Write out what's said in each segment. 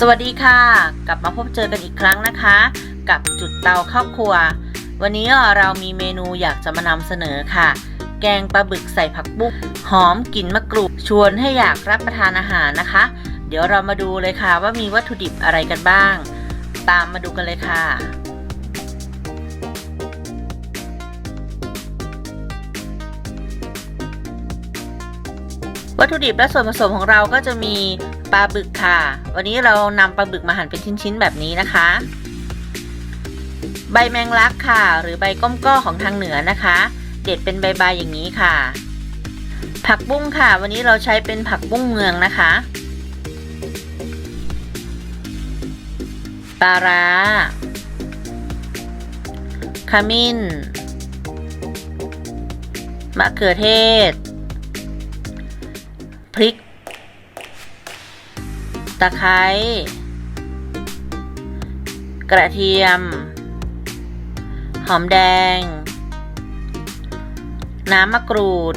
สวัสดีค่ะ กลับมาพบเจอกันอีกครั้งนะคะ กับจุดเตาเข้าครัว วันนี้เรามีเมนูอยากจะมานำเสนอค่ะ แกงปลาบึกใส่ผักบุ้งหอมกลิ่นมะกรูดชวนให้อยากรับประทานอาหารนะคะ เดี๋ยวเรามาดูเลยค่ะว่ามีวัตถุดิบอะไรกันบ้าง ตามมาดูกันเลยค่ะวัตถุดิบและส่วนผสมของเราก็จะมี ปลาบึกค่ะ วันนี้เรานำปลาบึกมาหั่นเป็นชิ้นๆแบบนี้นะคะ ใบแมงลักค่ะ หรือใบก้อมก้อของทางเหนือนะคะ เด็ดเป็นใบๆอย่างนี้ค่ะ ผักบุ้งค่ะ วันนี้เราใช้เป็นผักบุ้งเมืองนะคะปลาร้าขมิ้น มะเขือเทศ พริก ตะไคร้กระเทียม หอมแดง น้ำมะกรูด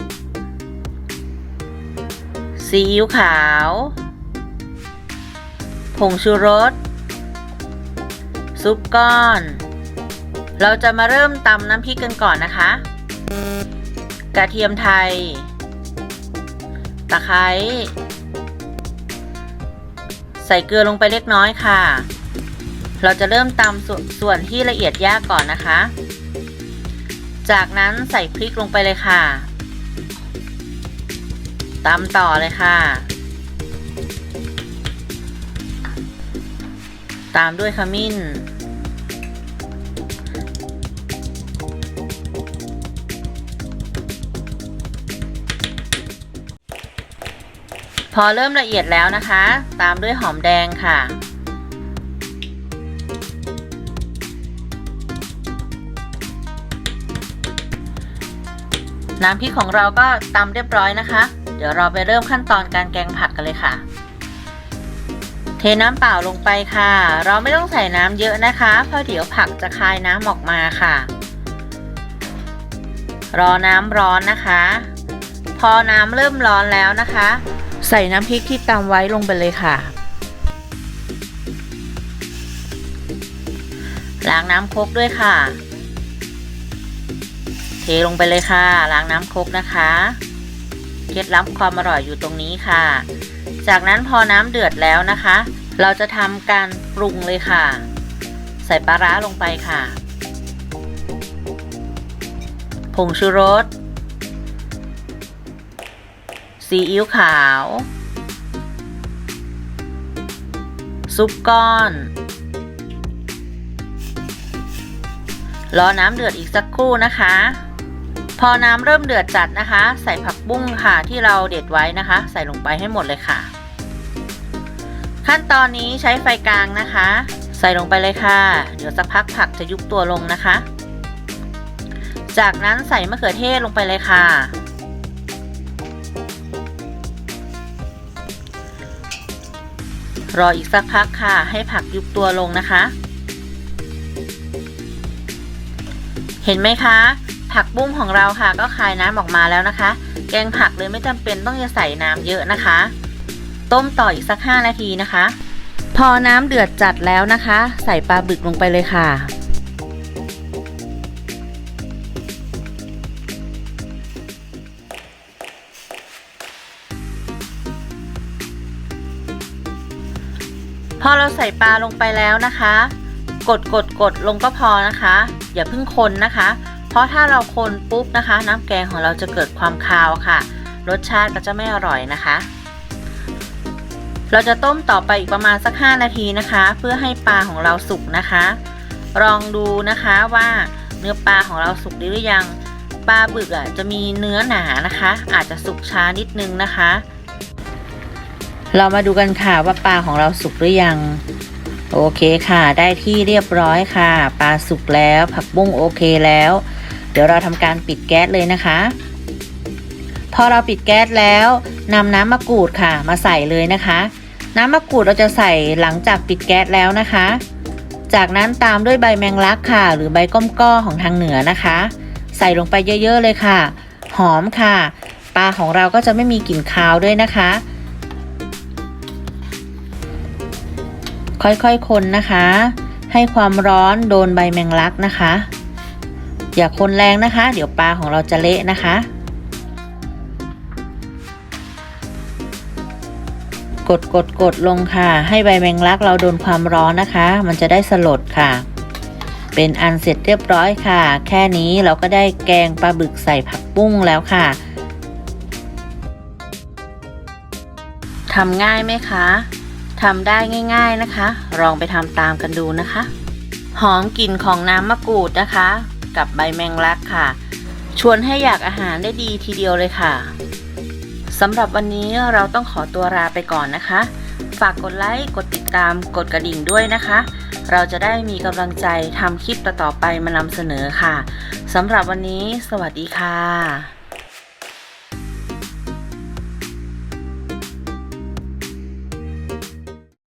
ซีอิ๊วขาว ผงชูรส ซุปก้อน เราจะมาเริ่มตำน้ำพริกกันก่อนนะคะ กระเทียมไทย ตะไคร้ ส่เกลือลงไปเล็กน้อยค่ะ เราจะเริ่มตำสส่วนที่ละเอียดยากก่อนนะคะ จากนั้นใส่พริกลงไปเลยค่ะตำต่อเลยค่ะ ตามด้วยขมิ้น พอเริ่มละเอียดแล้วนะคะ ตามด้วยหอมแดงค่ะ น้ำพริกของเราก็ตำเรียบร้อยนะคะ เดี๋ยวเราไปเริ่มขั้นตอนการแกงผักกันเลยค่ะ เทน้ำเปล่าลงไปค่ะ เราไม่ต้องใส่น้ำเยอะนะคะ เพราะเดี๋ยวผักจะคายน้ำออกมาค่ะ รอน้ำร้อนนะคะ พอน้ำเริ่มร้อนแล้วนะคะ ใส่น้ำพริกที่ตำไว้ลงไปเลยค่ะ ล้างน้ำคกด้วยค่ะ เทลงไปเลยค่ะ ล้างน้ำคกนะคะ เคล็ดลับความอร่อยอยู่ตรงนี้ค่ะ จากนั้นพอน้ำเดือดแล้วนะคะ เราจะทำการปรุงเลยค่ะ ใส่ปลาร้าลงไปค่ะ ผงชูรส ซีอิ๊วขาว ซุปก้อน รอน้ำเดือดอีกสักครู่นะคะ พอน้ำเริ่มเดือดจัดนะคะ ใส่ผักบุ้งค่ะที่เราเด็ดไว้นะคะ ใส่ลงไปให้หมดเลยค่ะ ขั้นตอนนี้ใช้ไฟกลางนะคะ ใส่ลงไปเลยค่ะ เดี๋ยวสักพักผักจะยุบตัวลงนะคะ จากนั้นใส่มะเขือเทศลงไปเลยค่ะ รออีกสักพักค่ะ ให้ผักยุบตัวลงนะคะ เห็นไหมคะ ผักบุ้งของเราค่ะ ก็คายน้ำออกมาแล้วนะคะ แกงผักเลยไม่จำเป็นต้องจะใส่น้ำเยอะนะคะ ต้มต่ออีกสัก 5 นาทีนะคะ พอน้ำเดือดจัดแล้วนะคะ ใส่ปลาบึกลงไปเลยค่ะ พอเราใส่ปลาลงไปแล้วนะคะ กดกดกดลงก็พอนะคะ อย่าเพิ่งคนนะคะ เพราะถ้าเราคนปุ๊บนะคะ น้ำแกงของเราจะเกิดความคาวค่ะ รสชาติก็จะไม่อร่อยนะคะ เราจะต้มต่อไปอีกประมาณสัก 5 นาทีนะคะ เพื่อให้ปลาของเราสุกนะคะ ลองดูนะคะว่าเนื้อปลาของเราสุกดีหรือยังปลาบึกอะจะมีเนื้อหนานะคะ อาจจะสุกช้านิดนึงนะคะ เรามาดูกันค่ะว่าปลาของเราสุกหรือยัง โอเคค่ะ ได้ที่เรียบร้อยค่ะ ปลาสุกแล้ว ผักบุ้งโอเคแล้ว เดี๋ยวเราทำการปิดแก๊สเลยนะคะ พอเราปิดแก๊สแล้วนำน้ำมะกรูดค่ะ มาใส่เลยนะคะ น้ำมะกรูดเราจะใส่หลังจากปิดแก๊สแล้วนะคะ จากนั้นตามด้วยใบแมงลักค่ะ หรือใบก้มก้อของทางเหนือนะคะ ใส่ลงไปเยอะๆเลยค่ะ หอมค่ะ ปลาของเราก็จะไม่มีกลิ่นคาวด้วยนะคะ ค่อยๆคนนะคะ ให้ความร้อนโดนใบแมงลักนะคะ อย่าคนแรงนะคะ เดี๋ยวปลาของเราจะเละนะคะ กดกดกดลงค่ะ ให้ใบแมงลักเราโดนความร้อนนะคะ มันจะได้สลดค่ะ เป็นอันเสร็จเรียบร้อยค่ะ แค่นี้เราก็ได้แกงปลาบึกใส่ผักบุ้งแล้วค่ะทำง่ายไหมคะ ทำได้ง่ายๆนะคะ ลองไปทำตามกันดูนะคะ หอมกลิ่นของน้ำมะกรูดนะคะ กับใบแมงลักค่ะ ชวนให้อยากอาหารได้ดีทีเดียวเลยค่ะสำหรับวันนี้เราต้องขอตัวลาไปก่อนนะคะ ฝากกดไลค์ กดติดตาม กดกระดิ่งด้วยนะคะ เราจะได้มีกำลังใจทำคลิปต่อๆไปมานำเสนอค่ะสำหรับวันนี้ สวัสดีค่ะ